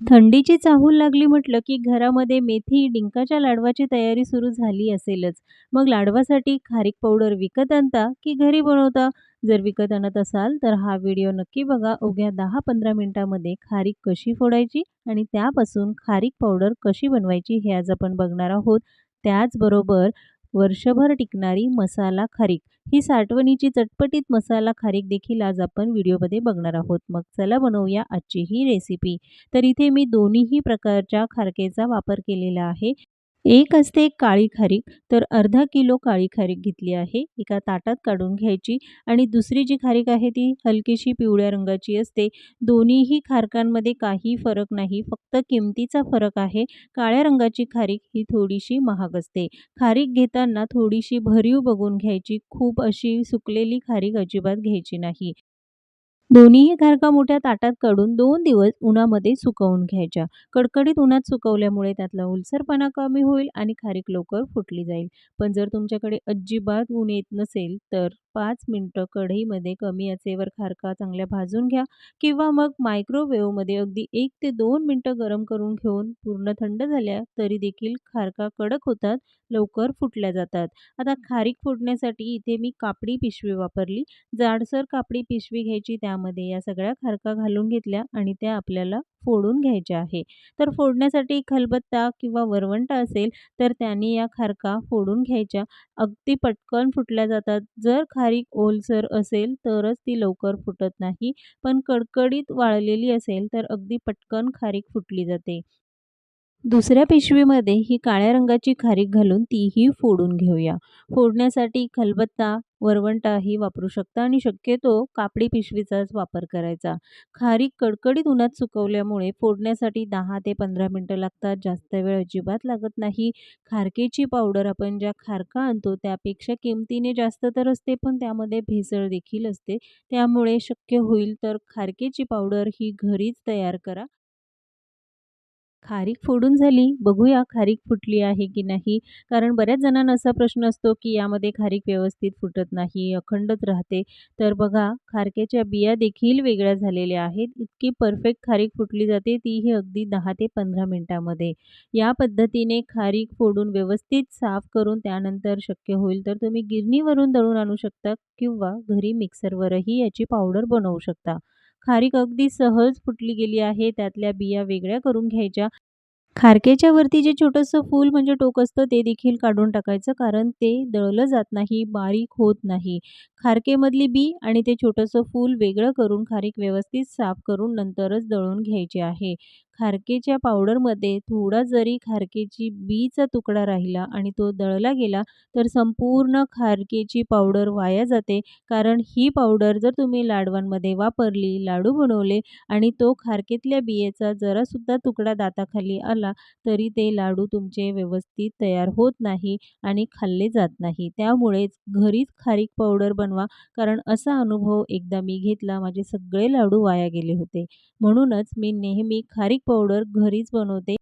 थंडीची चाहूल लागली म्हटलं, की घरामध्ये मेथी, डिंकाच्या लाडवाची तयारी सुरू झाली असेलच. मग लाडवासाठी खारीक पावडर विकत आणता की घरी बनवता? जर विकत आणत असाल, तर हा व्हिडिओ नक्की बघा. अवघ्या 10-15 मिनिटांमध्ये खारीक कशी फोडायची आणि त्यापासून खारीक पावडर कशी बनवायची हे आज आपण बघणार आहोत. त्याचबरोबर वर्षभर टिकणारी मसाला खारीक, ही साठवणीची चटपटीत मसाला खारीक देखील आज आपण व्हिडिओमध्ये बघणार आहोत. मग चला बनवूया आजची ही रेसिपी. तर इथे मी दोन्हीही प्रकारच्या खारकेचा वापर केलेला आहे. एक असते काळी खारीक, तर अर्धा किलो काळी खारीक घेतली आहे. एका ताटात काढून घ्यायची आणि दुसरी जी खारीक आहे ती हलकीशी पिवळ्या रंगाची असते. दोन्हीही खारकांमध्ये काही फरक नाही, फक्त किमतीचा फरक आहे. काळ्या रंगाची खारीक ही थोडीशी महाग असते. खारीक घेताना थोडीशी भरीव बघून घ्यायची, खूप अशी सुकलेली खारीक अजिबात घ्यायची नाही. दोन्हीही खारका मोठ्या ताटात काढून दोन दिवस उन्हामध्ये सुकवून घ्यायच्या. कडकडीत उन्हात सुकवल्यामुळे त्यातला उलसरपणा कमी होईल आणि खारीक लवकर फुटली जाईल. पण जर तुमच्याकडे अजिबात ऊन येत नसेल, तर 5 मिनिटं कढईमध्ये कमी आचेवर खारका चांगल्या भाजून घ्या किंवा मग मायक्रोवेव्हमध्ये अगदी 1 ते 2 मिनिटं गरम करून घेऊन पूर्ण थंड झाल्या तरी देखील खारका कडक होतात, लवकर फुटल्या जातात. आता खारीक फोडण्यासाठी इथे मी कापडी पिशवी वापरली. जाडसर कापडी पिशवी घ्यायची, त्यामध्ये या सगळ्या खारका घालून घेतल्या आणि त्या आपल्याला फोडून घ्यायच्या आहे. तर फोडण्यासाठी खलबत्ता किंवा वरवंटा असेल, तर त्याने या खारका फोडून घ्यायच्या. अगदी पटकन फुटल्या जातात. जर खारीक ओलसर असेल, तरच ती लवकर फुटत नाही. पण कडकडीत वाळलेली असेल, तर अगदी पटकन खारीक फुटली जाते. दुसऱ्या पिशवीमध्ये ही काळ्या रंगाची खारीक घालून तीही फोडून घेऊया. फोडण्यासाठी खलबत्ता, वरवंटाही वापरू शकता आणि शक्यतो कापडी पिशवीचाच वापर करायचा. खारीक कडकडीत उन्हात सुकवल्यामुळे फोडण्यासाठी दहा ते पंधरा मिनटं लागतात, जास्त वेळ अजिबात लागत नाही. खारकेची पावडर आपण ज्या खारका आणतो त्यापेक्षा किमतीने जास्त तर असते, पण त्यामध्ये भेसळ देखील असते. त्यामुळे शक्य होईल तर खारकेची पावडर ही घरीच तयार करा. खारीक फोडून झाली, बघूया खारीक फुटली आहे की नाही. कारण बऱ्याच जणांना असा प्रश्न असतो, की यामध्ये खारीक व्यवस्थित फुटत नाही, अखंडच राहते. तर बघा खारकेच्या बिया देखील वेगळ्या झालेल्या आहेत. इतकी परफेक्ट खारीक फुटली जाते, तीही अगदी दहा ते पंधरा मिनटामध्ये या पद्धतीने खारीक फोडून व्यवस्थित साफ करून त्यानंतर शक्य होईल तर तुम्ही गिरणीवरून दळून आणू शकता किंवा घरी मिक्सरवरही याची पावडर बनवू शकता. खारीक अगदी सहज फुटली गेली आहे. त्यातल्या बिया वेगळ्या करून घ्यायच्या. खारकेच्या वरती जे छोटंसं फूल म्हणजे टोक असतं ते देखील काढून टाकायचं, कारण ते दळलं जात नाही, बारीक होत नाही. खारकेमधली बी आणि ते छोटंसं फूल वेगळं करून खारीक व्यवस्थित साफ करून नंतरच दळून घ्यायचे आहे. खारकेच्या पावडरमध्ये थोडा जरी खारकेची बीचा तुकडा राहिला आणि तो दळला गेला, तर संपूर्ण खारकेची पावडर वाया जाते. कारण ही पावडर जर तुम्ही लाडवांमध्ये वापरली, लाडू बनवले आणि तो खारकेतल्या बियेचा जरासुद्धा तुकडा दाताखाली आला, तरी ते लाडू तुमचे व्यवस्थित तयार होत नाही आणि खाल्ले जात नाही. त्यामुळेच घरीच खारीक पावडर बनवा, कारण असा अनुभव एकदा मी घेतला, माझे सगळे लाडू वाया गेले होते. म्हणूनच मी नेहमी खारीक पावडर घरीच बनवते.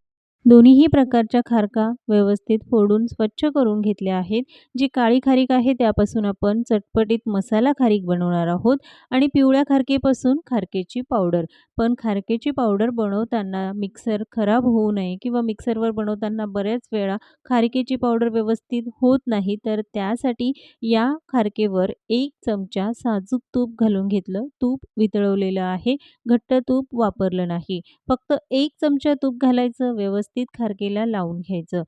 दोन्हीही प्रकारच्या खारका व्यवस्थित फोडून स्वच्छ करून घेतल्या आहेत. जी काळी खारीक आहे त्यापासून आपण चटपटीत मसाला खारीक बनवणार आहोत आणि पिवळ्या खारकेपासून खारकेची पावडर. पण खारकेची पावडर बनवताना मिक्सर खराब होऊ नये किंवा मिक्सरवर बनवताना बऱ्याच वेळा खारकेची पावडर व्यवस्थित होत नाही, तर त्यासाठी या खारकेवर एक चमचा साजूक तूप घालून घेतलं. तूप वितळवलेलं आहे, घट्ट तूप वापरलं नाही. फक्त एक चमचा तूप घालायचं, व्यवस्थित खारकेला लावून घ्यायचं.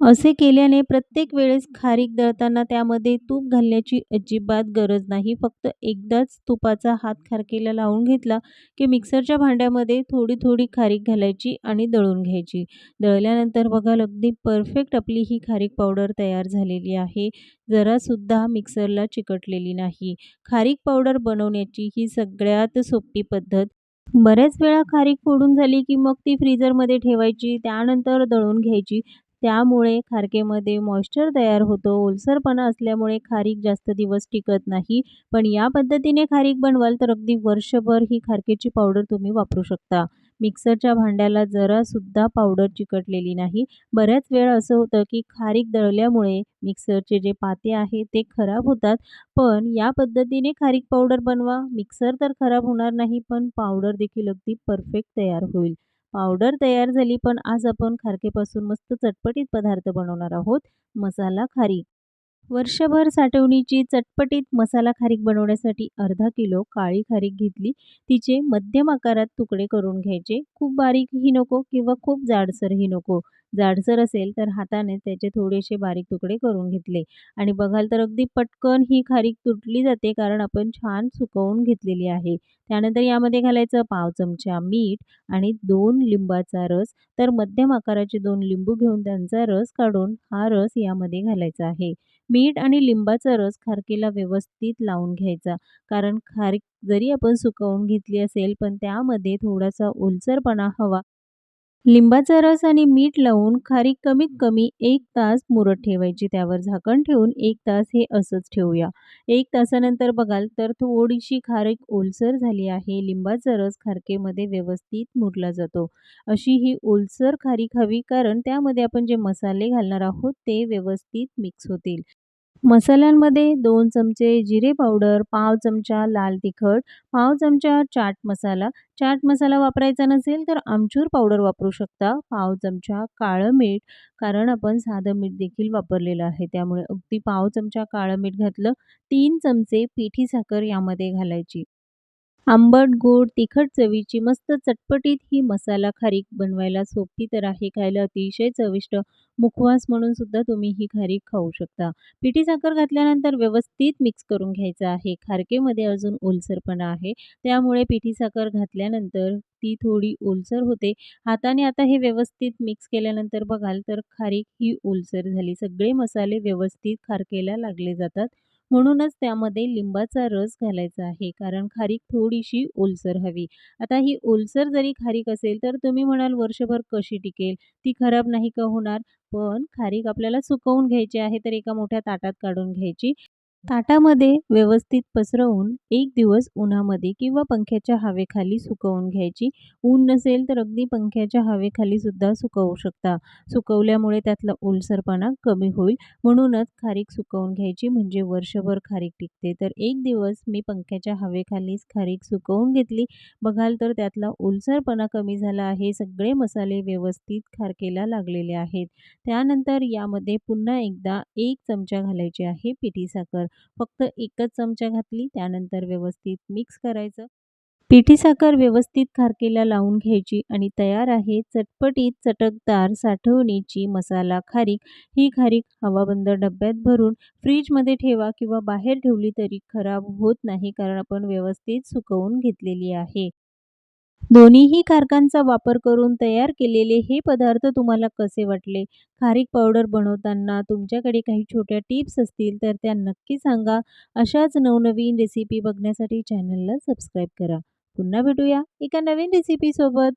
असे केल्याने प्रत्येक वेळेस खारीक दळताना त्यामध्ये तूप घालण्याची अजिबात गरज नाही. फक्त एकदाच तुपाचा हात खारकेला लावून घेतला, की मिक्सरच्या भांड्यामध्ये थोडी-थोडी खारीक घालायची आणि दळून घ्यायची. दळल्यानंतर बघाल अगदी परफेक्ट आपली ही खारीक पावडर तयार झालेली आहे. जरासुद्धा मिक्सरला चिकटलेली नाही. खारीक पावडर बनवण्याची ही सगळ्यात सोपी पद्धत. बऱ्याच वेळा खारीक फोडून झाली, की मग ती फ्रीजरमध्ये ठेवायची, त्यानंतर दळून घ्यायची. त्यामुळे खारकेमध्ये मॉइश्चर तयार होतो. ओलसरपणा असल्यामुळे खारीक जास्त दिवस टिकत नाही. पण या पद्धतीने खारीक बनवाल, तर अगदी वर्षभर ही खारकेची पावडर तुम्ही वापरू शकता. मिक्सरच्या भांड्याला जरासुद्धा पावडर चिकटलेली नाही. बऱ्याच वेळा असं होतं, की खारीक दळल्यामुळे मिक्सरचे जे पाते आहे ते खराब होतात. पण या पद्धतीने खारीक पावडर बनवा. मिक्सर तर खराब होणार नाही, पण पावडर देखील अगदी परफेक्ट तयार होईल. पावडर तयार झाली पण आज आपण खारकेपासून मस्त चटपटीत पदार्थ बनवणार आहोत मसाला खारीक वर्षभर साठवणीची चटपटीत मसाला खारीक बनवण्यासाठी अर्धा किलो काळी खारीक घेतली. तिचे मध्यम आकारात तुकडे करून घ्यायचे. खूप बारीकही नको किंवा खूप जाडसरही नको. जाडसर असेल तर हाताने त्याचे थोडेसे बारीक तुकडे करून घेतले. आणि बघाल तर अगदी पटकन ही खारीक तुटली जाते कारण आपण छान सुकवून घेतलेली आहे. त्यानंतर यामध्ये घालायचं पाव चमचा मीठ आणि दोन लिंबाचा रस. तर मध्यम आकाराचे दोन लिंबू घेऊन त्यांचा रस काढून हा रस यामध्ये घालायचा आहे. मीठ आणि लिंबाचा रस खारकेला व्यवस्थित लावून घ्यायचा. कारण खारीक जरी आपण सुकवून घेतली असेल पण त्यामध्ये थोडासा ओलसरपणा हवा. लिंबाचा रस आणि मीठ लावून खारीक कमीत कमी एक तास मुरत ठेवायची. त्यावर झाकण ठेवून एक तास हे असंच ठेवूया. एक तासानंतर बघाल तर थोडीशी खारीक ओलसर झाली आहे. लिंबाचा रस खारकेमध्ये व्यवस्थित मुरला जातो. अशी ही ओलसर खारीक हवी कारण त्यामध्ये आपण जे मसाले घालणार आहोत ते व्यवस्थित मिक्स होतील. मसाल्यांमध्ये दोन चमचे जिरे पावडर पाव चमचा लाल तिखट पाव चमचा चाट मसाला. चाट मसाला वापरायचा नसेल तर आमचूर पावडर वापरू शकता. पाव चमचा काळं मीठ कारण आपण साधं मीठ देखील वापरलेलं आहे. त्यामुळे अगदी पाव चमचा काळं मीठ घातलं तीन चमचे पिठी साखर यामध्ये घालायची. आंबट गोड तिखट चवीची मस्त चटपटीत ही मसाला खारीक बनवायला सोपी तर आहे खायला अतिशय चविष्ट मुखवास म्हणून सुद्धा तुम्ही ही खारीक खाऊ शकता. पिठी साखर घातल्यानंतर व्यवस्थित मिक्स करून घ्यायचं आहे. खारकेमध्ये अजून ओलसरपणा आहे. त्यामुळे पिठी साखर घातल्यानंतर ती थोडी ओलसर होते. हाताने आता हे व्यवस्थित मिक्स केल्यानंतर बघाल तर खारीक ही ओलसर झाली. सगळे मसाले व्यवस्थित खारकेला लागले जातात. म्हणूनच त्यामध्ये लिंबाचा रस घालायचा आहे. कारण खारीक थोडीशी ओलसर हवी. आता ही ओलसर जरी खारीक असेल तर तुम्ही म्हणाल वर्षभर कशी टिकेल? ती खराब नाही का होणार? पण खारीक आपल्याला सुकवून घ्यायची आहे तर एका मोठ्या ताटात काढून घ्यायची. ताटामध्ये व्यवस्थित पसरवून एक दिवस उन्हामध्ये किंवा पंख्याच्या हवेखाली सुकवून घ्यायची. ऊन नसेल तर अगदी पंख्याच्या हवेखाली सुद्धा सुकवू शकता. सुकवल्यामुळे त्यातला ओलसरपणा कमी होईल. म्हणूनच खारीक सुकवून घ्यायची म्हणजे वर्षभर खारीक टिकते. तर एक दिवस मी पंख्याच्या हवेखालीच खारीक सुकवून घेतली. बघाल तर त्यातला ओलसरपणा कमी झाला आहे. सगळे मसाले व्यवस्थित खारकेला लागलेले आहेत. त्यानंतर यामध्ये पुन्हा एकदा एक चमचा घालायची आहे. पिठी साखर. फक्त एकच चमचा घातली त्यानंतर व्यवस्थित मिक्स करायचं. पिठी साखर व्यवस्थित खारकेला लावून घ्यायची आणि तयार आहे चटपटीत चटकदार साठवणीची मसाला खारीक. ही खारीक हवाबंद डब्यात भरून फ्रीजमध्ये ठेवा किंवा बाहेर ठेवली तरी खराब होत नाही कारण आपण व्यवस्थित सुकवून घेतलेली आहे. दोन्हीही कारकांचा वापर करून तयार केलेले हे पदार्थ तुम्हाला कसे वाटले? खारीक पावडर बनवताना तुमच्याकडे काही छोट्या टिप्स असतील तर त्या नक्की सांगा. अशाच नवनवीन रेसिपी बघण्यासाठी चॅनलला सबस्क्राईब करा. पुन्हा भेटूया एका नवीन रेसिपीसोबत